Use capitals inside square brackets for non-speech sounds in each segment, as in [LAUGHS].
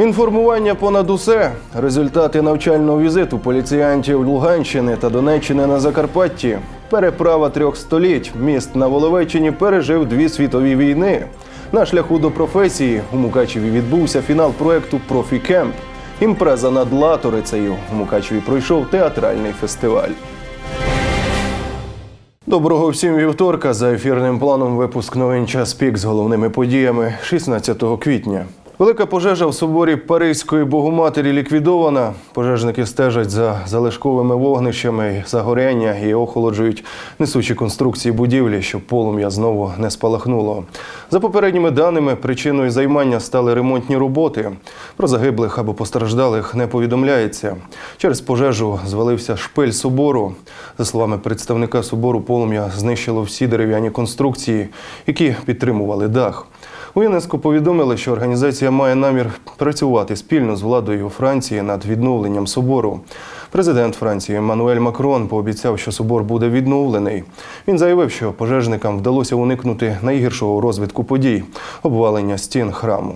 Інформування понад усе. Результати навчального візиту поліціянтів Луганщини та Донеччини на Закарпатті. Переправа трьох століть. Міст на Воловеччині пережив дві світові війни. На шляху до професії у Мукачеві відбувся фінал проекту Профікемп. Імпреза над Латорицею. У Мукачеві пройшов театральний фестиваль. Доброго всім вівторка. За ефірним планом випуск новин час пік з головними подіями 16 квітня. Велика пожежа в соборі Паризької Богоматері ліквідована. Пожежники стежать за залишковими вогнищами загоряння і охолоджують несучі конструкції будівлі, щоб полум'я знову не спалахнуло. За попередніми даними, причиною займання стали ремонтні роботи. Про загиблих або постраждалих не повідомляється. Через пожежу звалився шпиль собору. За словами представника собору, полум'я знищило всі дерев'яні конструкції, які підтримували дах. У ЮНЕСКО повідомили, що організація має намір працювати спільно з владою Франції над відновленням собору. Президент Франції Еммануель Макрон пообіцяв, що собор буде відновлений. Він заявив, що пожежникам вдалося уникнути найгіршого розвитку подій обвалення стін храму.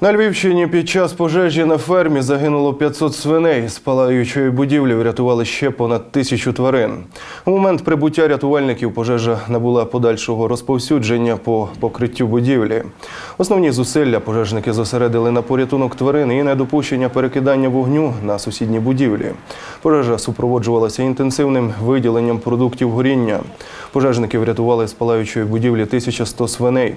На Львівщині під час пожежі на фермі загинуло 500 свиней. З палаючої будівлі врятували ще понад тисячу тварин. У момент прибуття рятувальників пожежа набула подальшого розповсюдження по покриттю будівлі. Основні зусилля пожежники зосередили на порятунок тварин і недопущення перекидання вогню на сусідні будівлі. Пожежа супроводжувалася інтенсивним виділенням продуктів горіння. Пожежники врятували з палаючої будівлі 1100 свиней.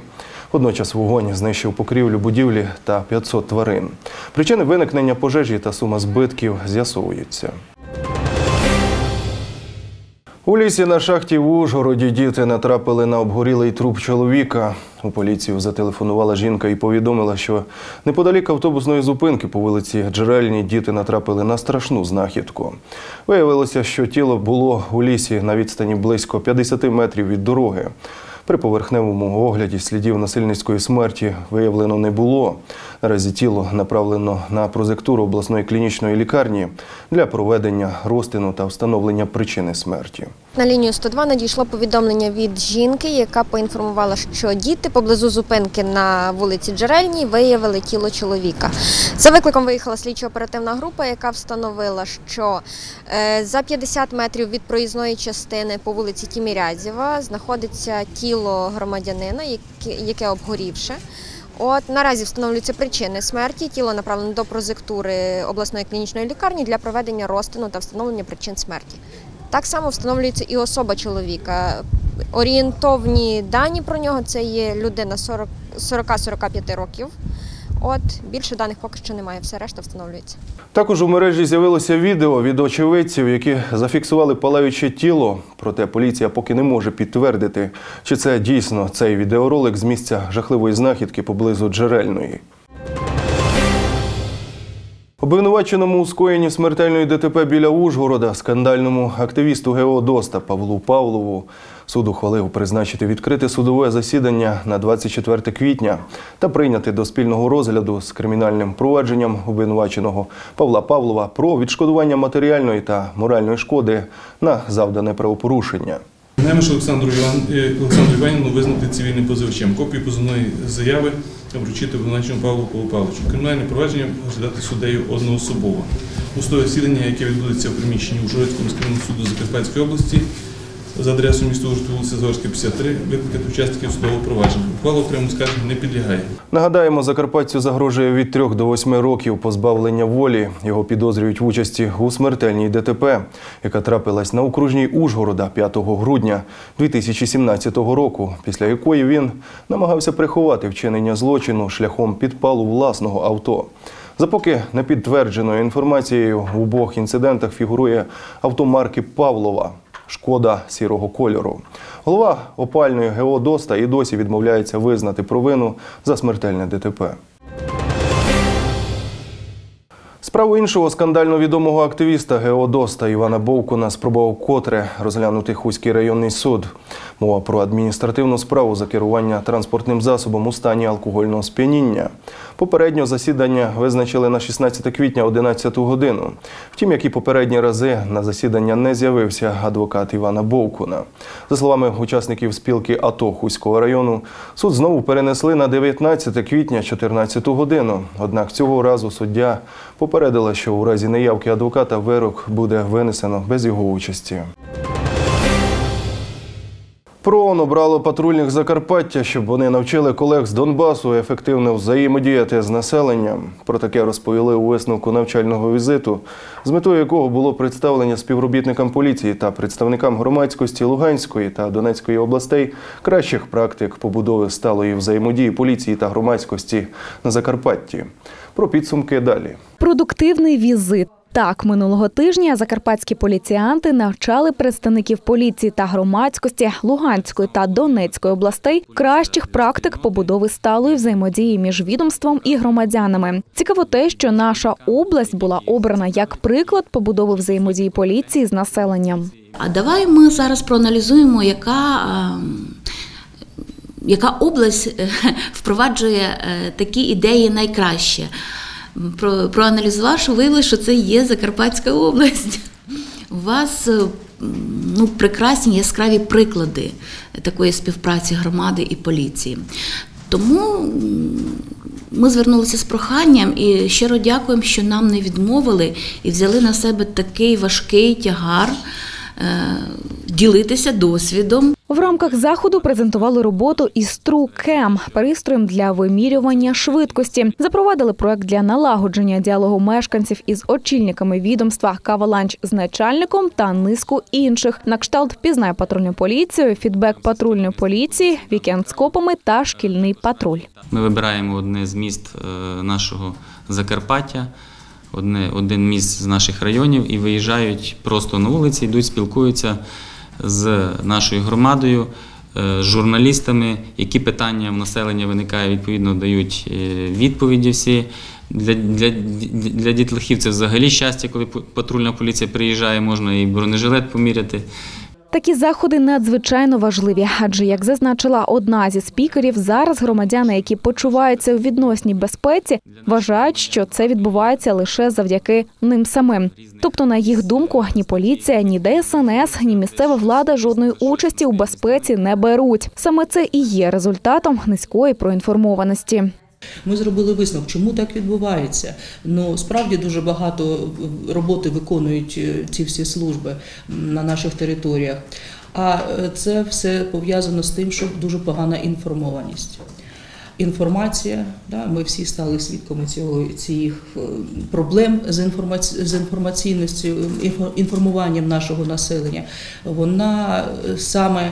Водночас вогонь знищив покрівлю будівлі та 500 тварин. Причини виникнення пожежі та сума збитків з'ясовуються. У лісі на шахті в Ужгороді діти натрапили на обгорілий труп чоловіка. У поліцію зателефонувала жінка і повідомила, що неподалік автобусної зупинки по вулиці Джерельній діти натрапили на страшну знахідку. Виявилося, що тіло було у лісі на відстані близько 50 метрів від дороги. При поверхневому огляді слідів насильницької смерті виявлено не було. Наразі тіло направлено на прозектуру обласної клінічної лікарні для проведення розтину та встановлення причини смерті. На лінію 102 надійшло повідомлення від жінки, яка поінформувала, що діти поблизу зупинки на вулиці Джерельній виявили тіло чоловіка. За викликом виїхала слідчо-оперативна група, яка встановила, що е, за 50 метрів від проїзної частини по вулиці Тімірязєва знаходиться тіло громадянина, яке, обгорівше. От наразі встановлюються причини смерті. Тіло направлено до прозектури обласної клінічної лікарні для проведення розтину та встановлення причин смерті. Так само встановлюється і особа чоловіка. Орієнтовні дані про нього це є людина 40 40-45 років. От більше даних поки що немає, все решта встановлюється. Також у мережі з'явилося відео від очевидців, які зафіксували палаюче тіло. Проте поліція поки не може підтвердити, чи це дійсно цей відеоролик з місця жахливої знахідки поблизу джерельної. Обвинуваченому у скоєнні смертельної ДТП біля Ужгорода скандальному активісту ГО ДОСТа Павлу Павлову суд ухвалив призначити відкрите судове засідання на 24 квітня та прийняти до спільного розгляду з кримінальним провадженням обвинуваченого Павла Павлова про відшкодування матеріальної та моральної шкоди на завдане правопорушення. Немеш Олександру е, Іванівну визнати цивільним позивачем. Копію позовної заяви вручити виконавчому Павлу Павловичу. Кримінальне провадження розглядати суддею одноособово. У судове засідання, яке відбудеться в приміщенні Ужгородського міського суду Закарпатської області за адресою міста Ужгород, вулиця Зорська, 53, викликати учасників судового провадження. Ухвала окремо скарження не підлягає. Нагадаємо, закарпатцю загрожує від 3 до 8 років позбавлення волі. Його підозрюють в участі у смертельній ДТП, яка трапилась на окружній Ужгорода 5 грудня 2017 року, після якої він намагався приховати вчинення злочину шляхом підпалу власного авто. За поки непідтвердженою інформацією в обох інцидентах фігурує авто марки Павлова. Шкода сірого кольору. Голова опальної ГО «Доста» і досі відмовляється визнати провину за смертельне ДТП. Справу іншого скандально відомого активіста Геодоста Івана Бовкуна спробував котре розглянути Хуський районний суд. Мова про адміністративну справу за керування транспортним засобом у стані алкогольного сп'яніння. Попередньо засідання визначили на 16 квітня 11 годину. Втім, як і попередні рази, на засідання не з'явився адвокат Івана Бовкуна. За словами учасників спілки АТО Хуського району, суд знову перенесли на 19 квітня 14 годину. Однак цього разу суддя попередила, що у разі неявки адвоката вирок буде винесено без його участі. ПРООН обрало патрульних Закарпаття, щоб вони навчили колег з Донбасу ефективно взаємодіяти з населенням. Про таке розповіли у висновку навчального візиту, з метою якого було представлення співробітникам поліції та представникам громадськості Луганської та Донецької областей кращих практик побудови сталої взаємодії поліції та громадськості на Закарпатті. Про підсумки далі. Продуктивний візит. Так, минулого тижня закарпатські поліціянти навчали представників поліції та громадськості Луганської та Донецької областей кращих практик побудови сталої взаємодії між відомством і громадянами. Цікаво те, що наша область була обрана як приклад побудови взаємодії поліції з населенням. А давай ми зараз проаналізуємо, яка, ем, яка область е, [LAUGHS] впроваджує е, такі ідеї найкраще. Про, проаналізувавши, виявилося, що це є Закарпатська область. У вас е, ну, прекрасні яскраві приклади такої співпраці громади і поліції. Тому ми звернулися з проханням і щиро дякуємо, що нам не відмовили і взяли на себе такий важкий тягар е, ділитися досвідом. В рамках заходу презентували роботу із Трукем пристроєм для вимірювання швидкості. Запровадили проект для налагодження діалогу мешканців із очільниками відомства Каваланч з начальником та низку інших. На кшталт пізнає патрульну поліцію, фідбек патрульної поліції, вікенд з копами та шкільний патруль. Ми вибираємо одне з міст е, нашого Закарпаття, одне, один міст з наших районів і виїжджають просто на вулиці, йдуть, спілкуються з нашою громадою, е, з журналістами, які питання в населення виникає, відповідно дають е, відповіді всі. Для, для, для дітлахів це взагалі щастя, коли патрульна поліція приїжджає, можна і бронежилет поміряти. Такі заходи надзвичайно важливі, адже як зазначила одна зі спікерів, зараз громадяни, які почуваються у відносній безпеці, вважають, що це відбувається лише завдяки ним самим. Тобто, на їх думку, ні поліція, ні ДСНС, ні місцева влада жодної участі у безпеці не беруть. Саме це і є результатом низької проінформованості. Ми зробили висновок, чому так відбувається. Ну справді дуже багато роботи виконують е, ці всі служби на наших територіях. А е, це все пов'язано з тим, що дуже погана інформованість. Інформація, да, ми всі стали свідками цього цих е, проблем з інформаці, з інформаційністю, інформуванням нашого населення. Вона е, саме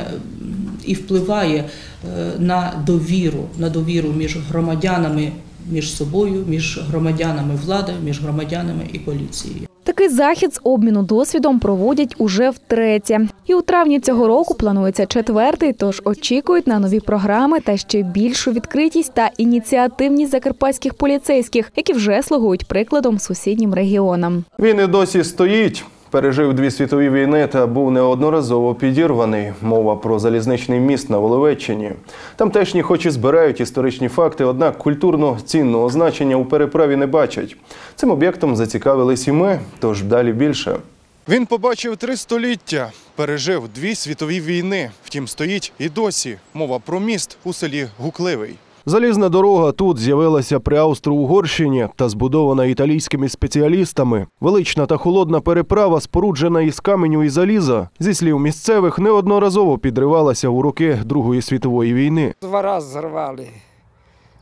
і впливає е, на довіру, на довіру між громадянами між собою, між громадянами влади, між громадянами і поліцією. Такий захід з обміну досвідом проводять уже втретє. І у травні цього року планується четвертий, тож очікують на нові програми та ще більшу відкритість та ініціативність закарпатських поліцейських, які вже слугують прикладом сусіднім регіонам. Він і досі стоїть. Пережив дві світові війни та був неодноразово підірваний. Мова про залізничний міст на Воловеччині. Тамтешні, хоч і збирають історичні факти, однак культурно цінного значення у переправі не бачать. Цим об'єктом зацікавились і ми, тож далі більше. Він побачив три століття, пережив дві світові війни. Втім, стоїть і досі. Мова про міст у селі Гукливий. Залізна дорога тут з'явилася при Австро-Угорщині та збудована італійськими спеціалістами. Велична та холодна переправа, споруджена із каменю і заліза, зі слів місцевих, неодноразово підривалася у роки Другої світової війни. Два рази зірвали,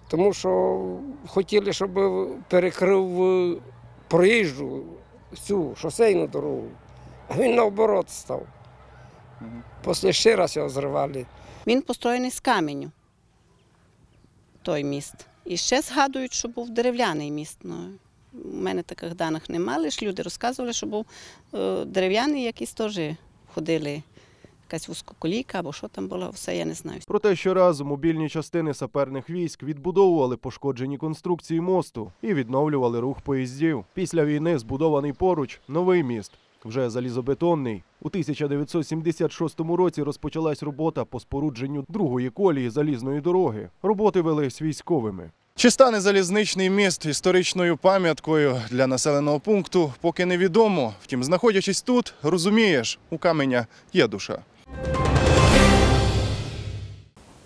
тому що хотіли, щоб перекрив е, проїжджу цю шосейну дорогу, а він наоборот став. Після ще раз його зривали. Він построєний з каменю, той міст. І ще згадують, що був дерев'яний міст. Ну, у мене таких даних немає, лише люди розказували, що був е, дерев'яний, якісь теж ходили якась вузькоколійка або що там було, все я не знаю. Проте щоразу мобільні частини саперних військ відбудовували пошкоджені конструкції мосту і відновлювали рух поїздів. Після війни збудований поруч новий міст, вже залізобетонний. У 1976 році розпочалась робота по спорудженню другої колії залізної дороги. Роботи велись військовими. Чи стане залізничний міст історичною пам'яткою для населеного пункту, поки невідомо. Втім, знаходячись тут, розумієш, у каменя є душа.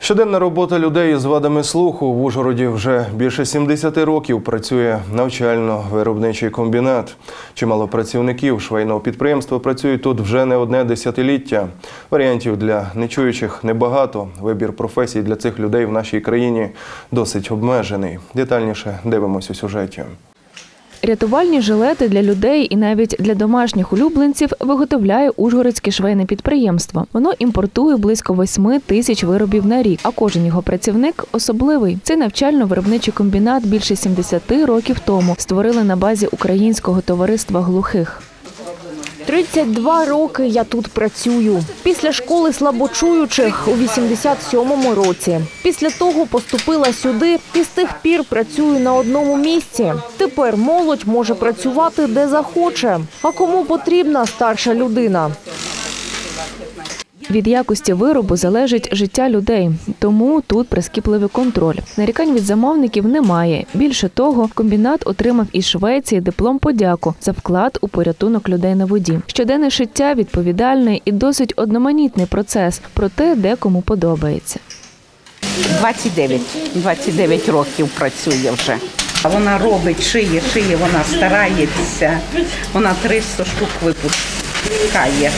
Щоденна робота людей з вадами слуху в Ужгороді вже більше 70 років працює навчально-виробничий комбінат. Чимало працівників швейного підприємства працюють тут вже не одне десятиліття. Варіантів для нечуючих небагато. Вибір професій для цих людей в нашій країні досить обмежений. Детальніше дивимося у сюжеті. Рятувальні жилети для людей і навіть для домашніх улюбленців виготовляє Ужгородське швейне підприємство. Воно імпортує близько 8 тисяч виробів на рік, а кожен його працівник особливий. Цей навчально-виробничий комбінат більше 70 років тому створили на базі Українського товариства глухих. 32 роки я тут працюю. Після школи слабочуючих у 87-му році. Після того поступила сюди і з тих пір працюю на одному місці. Тепер молодь може працювати де захоче. А кому потрібна старша людина? Від якості виробу залежить життя людей, тому тут прискіпливий контроль. Нарікань від замовників немає. Більше того, комбінат отримав із Швеції диплом подяку за вклад у порятунок людей на воді. Щоденне шиття відповідальний і досить одноманітний процес, проте декому подобається. 29, 29 років працює вже. Вона робить, шиє, шиє, вона старається. Вона 300 штук випускає.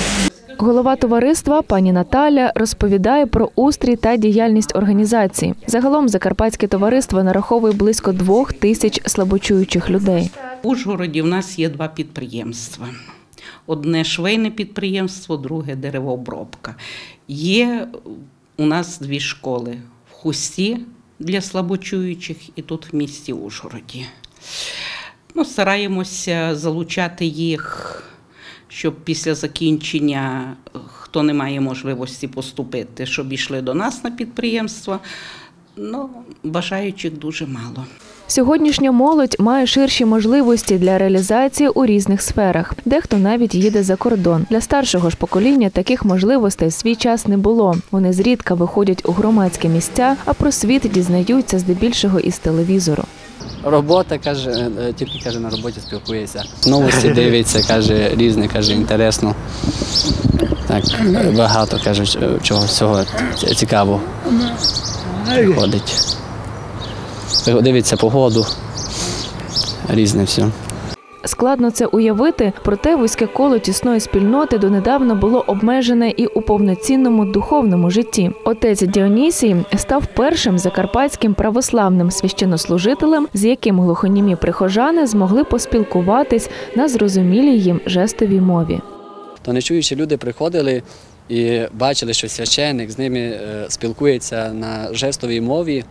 Голова товариства пані Наталя розповідає про устрій та діяльність організації. Загалом Закарпатське товариство нараховує близько двох тисяч слабочуючих людей. В Ужгороді в нас є два підприємства. Одне швейне підприємство, друге деревообробка. Є у нас дві школи в Хусті для слабочуючих і тут в місті Ужгороді. Ну, стараємося залучати їх, щоб після закінчення, хто не має можливості поступити, щоб йшли до нас на підприємство. Ну, бажаючих дуже мало. Сьогоднішня молодь має ширші можливості для реалізації у різних сферах. Дехто навіть їде за кордон. Для старшого ж покоління таких можливостей в свій час не було. Вони зрідка виходять у громадські місця, а про світ дізнаються здебільшого із телевізору. Робота каже, е, тільки каже, на роботі спілкується. Новості дивиться, каже, різне, каже, інтересно. Так, багато каже, чого всього цікавого. цікаво ходить. Дивиться погоду, різне все. Складно це уявити, проте вузьке коло тісної спільноти донедавна було обмежене і у повноцінному духовному житті. Отець Діонісій став першим закарпатським православним священнослужителем, з яким глухонімі прихожани змогли поспілкуватись на зрозумілій їм жестовій мові. То нечуючі люди приходили і бачили, що священник з ними е, спілкується на жестовій мові,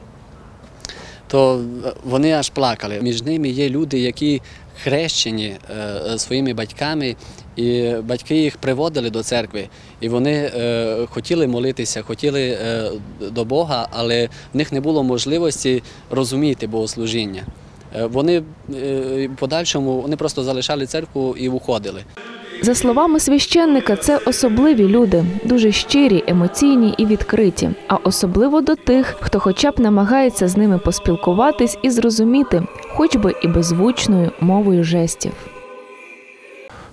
то вони аж плакали. Між ними є люди, які хрещені е, своїми батьками, і батьки їх приводили до церкви, і вони е, хотіли молитися, хотіли е, до Бога, але в них не було можливості розуміти богослужіння. Вони в подальшому вони просто залишали церкву і уходили. За словами священника, це особливі люди, дуже щирі, емоційні і відкриті, а особливо до тих, хто хоча б намагається з ними поспілкуватись і зрозуміти, хоч би і беззвучною мовою жестів.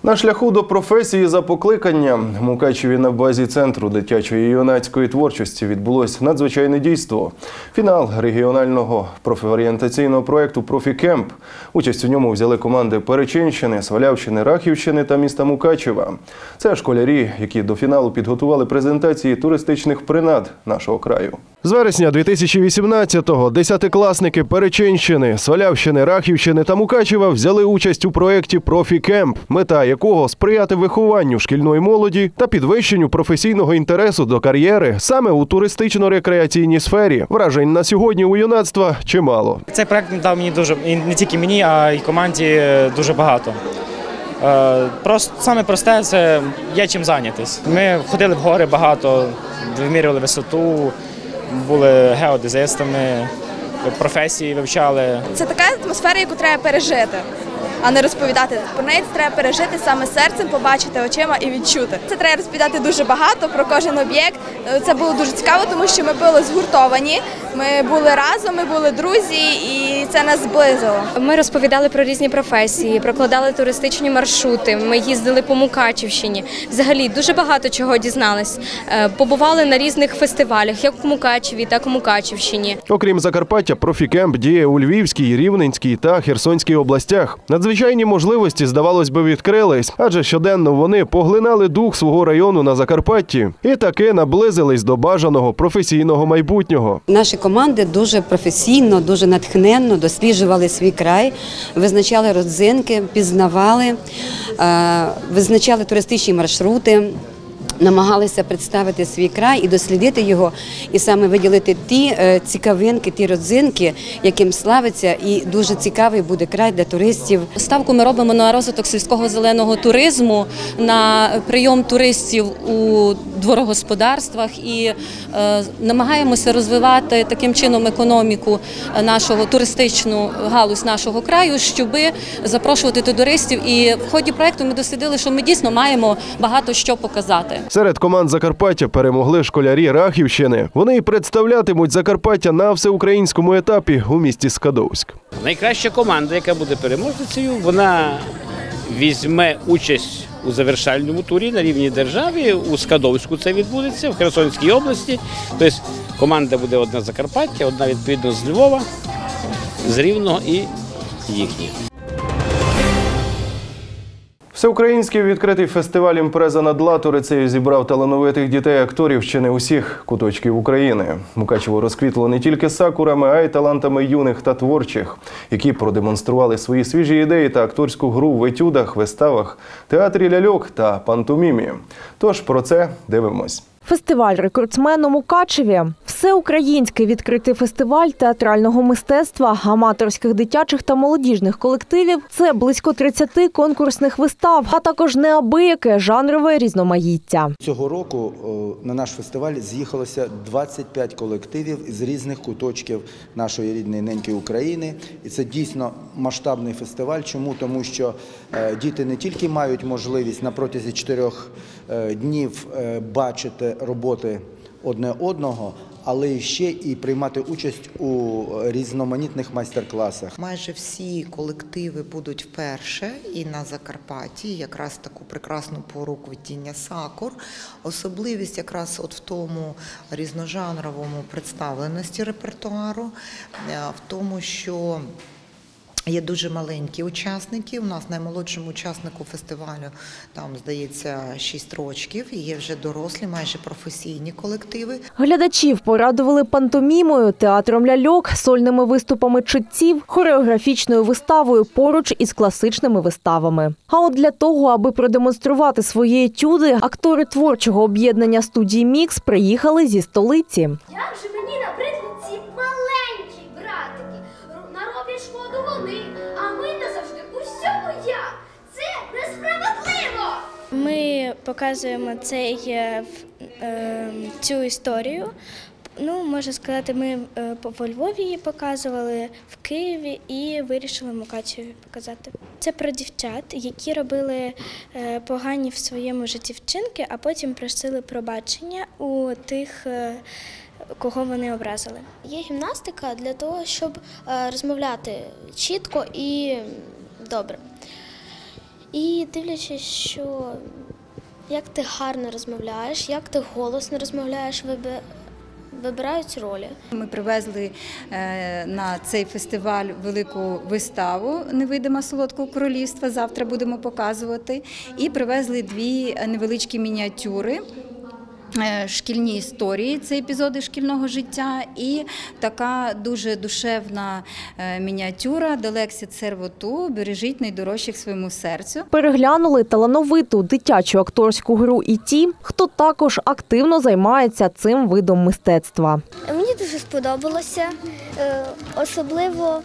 На шляху до професії за покликанням Мукачеві на базі центру дитячої і юнацької творчості відбулось надзвичайне дійство. Фінал регіонального профорієнтаційного проєкту Профікемп. Участь у ньому взяли команди Перечинщини, Свалявщини, Рахівщини та міста Мукачева. Це школярі, які до фіналу підготували презентації туристичних принад нашого краю. З вересня 2018-го десятикласники Перечинщини, Свалявщини, Рахівщини та Мукачева взяли участь у проєкті Профікемп, мета якого сприяти вихованню шкільної молоді та підвищенню професійного інтересу до кар'єри саме у туристично-рекреаційній сфері. Вражень на сьогодні у юнацтва чимало. Цей проект дав мені дуже і не тільки мені, а й команді дуже багато. Е, Просто саме просте це є чим зайнятися. Ми ходили в гори багато, вимірювали висоту, були геодезистами, професії вивчали. Це така атмосфера, яку треба пережити, а не розповідати. Про неї треба пережити саме серцем, побачити очима і відчути. Це треба розповідати дуже багато про кожен об'єкт. Це було дуже цікаво, тому що ми були згуртовані. Ми були разом, ми були друзі, і це нас зблизило. Ми розповідали про різні професії, прокладали туристичні маршрути. Ми їздили по Мукачівщині. Взагалі дуже багато чого дізнались. Е, Побували на різних фестивалях, як в Мукачеві, так і в Мукачівщині. Окрім Закарпаття, профікемп діє у Львівській, Рівненській та Херсонській областях. Надзвичайні можливості, здавалось би, відкрились, адже щоденно вони поглинали дух свого району на Закарпатті і таки наблизились до бажаного професійного майбутнього. Наші команди дуже професійно, дуже натхненно досліджували свій край, визначали родзинки, пізнавали, е, визначали туристичні маршрути. Намагалися представити свій край і дослідити його, і саме виділити ті е, цікавинки, ті родзинки, яким славиться, і дуже цікавий буде край для туристів. Ставку ми робимо на розвиток сільського зеленого туризму, на прийом туристів у дворогосподарствах і е, намагаємося розвивати таким чином економіку нашого туристичну галузь нашого краю, щоб запрошувати туристів. І в ході проекту ми дослідили, що ми дійсно маємо багато що показати. Серед команд Закарпаття перемогли школярі Рахівщини. Вони й представлятимуть Закарпаття на всеукраїнському етапі у місті Скадовськ. Найкраща команда, яка буде переможницею, вона візьме участь у завершальному турі на рівні держави. У Скадовську це відбудеться в Херсонській області. Тобто команда буде одна Закарпаття, одна відповідно з Львова, з Рівного і їхня. Всеукраїнський відкритий фестиваль імпреза над Латорицею зібрав талановитих дітей-акторів ще не усіх куточків України. Мукачево розквітло не тільки сакурами, а й талантами юних та творчих, які продемонстрували свої свіжі ідеї та акторську гру в етюдах, виставах, театрі ляльок та пантомімі. Тож про це дивимось. Фестиваль рекордсмен у Мукачеві. Всеукраїнський відкритий фестиваль театрального мистецтва, аматорських дитячих та молодіжних колективів. Це близько 30 конкурсних вистав, а також неабияке жанрове різноманіття. Цього року на наш фестиваль з'їхалося 25 колективів із різних куточків нашої рідної неньки України. І це дійсно масштабний фестиваль. Чому? Тому що е, діти не тільки мають можливість на протязі чотирьох е, днів е, бачити роботи одне одного, але ще і приймати участь у різноманітних майстер-класах. Майже всі колективи будуть вперше і на Закарпатті, якраз таку прекрасну пору квітіння сакур. Особливість якраз от в тому різножанровому представленості репертуару, е, в тому, що Є дуже маленькі учасники. У нас наймолодшому учаснику фестивалю там здається 6 років. І Є вже дорослі, майже професійні колективи. Глядачів порадували пантомімою, театром ляльок, сольними виступами читців, хореографічною виставою поруч із класичними виставами. А от для того, аби продемонструвати свої етюди, актори творчого об'єднання студії Мікс приїхали зі столиці. Показуємо цей, е, е, цю історію. Ну, можна сказати, ми е, по- во Львові її показували в Києві і вирішили Мукачеві показати. Це про дівчат, які робили е, погані в своєму житті вчинки, а потім просили пробачення у тих, кого вони образили. Є гімнастика для того, щоб розмовляти чітко і добре. І дивлячись, що як ти гарно розмовляєш, як ти голосно розмовляєш, вибирають ролі. Ми привезли е, на цей фестиваль велику виставу Невидима солодкого королівства. Завтра будемо показувати. І привезли дві невеличкі мініатюри. Е, Шкільні історії це епізоди шкільного життя, і така дуже душевна е, мініатюра Делексі Сервоту Бережіть найдорожчих своєму серцю. Переглянули талановиту дитячу акторську гру і ті, хто також активно займається цим видом мистецтва. Мені дуже сподобалося. Е, Особливо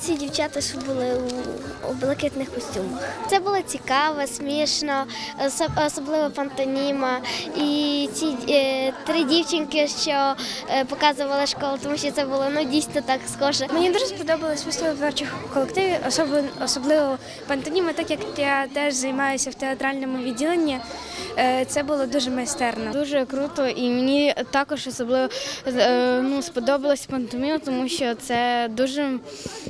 ці дівчата, що були у, у блакитних костюмах. Це було цікаво, смішно, особливо пантоніма. І ці е, три дівчинки, що е, показували школу, тому що це було ну дійсно так схоже. Мені дуже сподобалось вистави творчих колективів, особливо, пантоніма, так як я теж займаюся в театральному відділенні. е, Це було дуже майстерно. Дуже круто, і мені також особливо е, ну, сподобалась пантоміма, тому що це дуже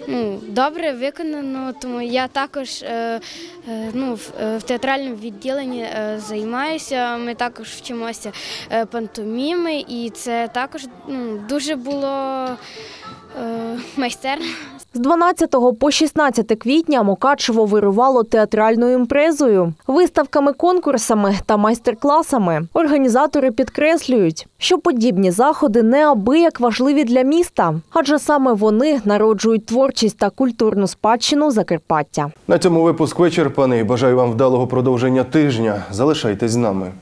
ну, добре виконано. Тому я також е, е, ну, в, е, в театральному відділенні займаюся. Ми також вчимося пантоміми, і це також ну, дуже було майстерно. З 12 по 16 квітня Мукачево вирувало театральною імпрезою, виставками, конкурсами та майстер-класами. Організатори підкреслюють, що подібні заходи неабияк важливі для міста, адже саме вони народжують творчість та культурну спадщину Закарпаття. На цьому випуск вичерпаний. Бажаю вам вдалого продовження тижня. Залишайтесь з нами.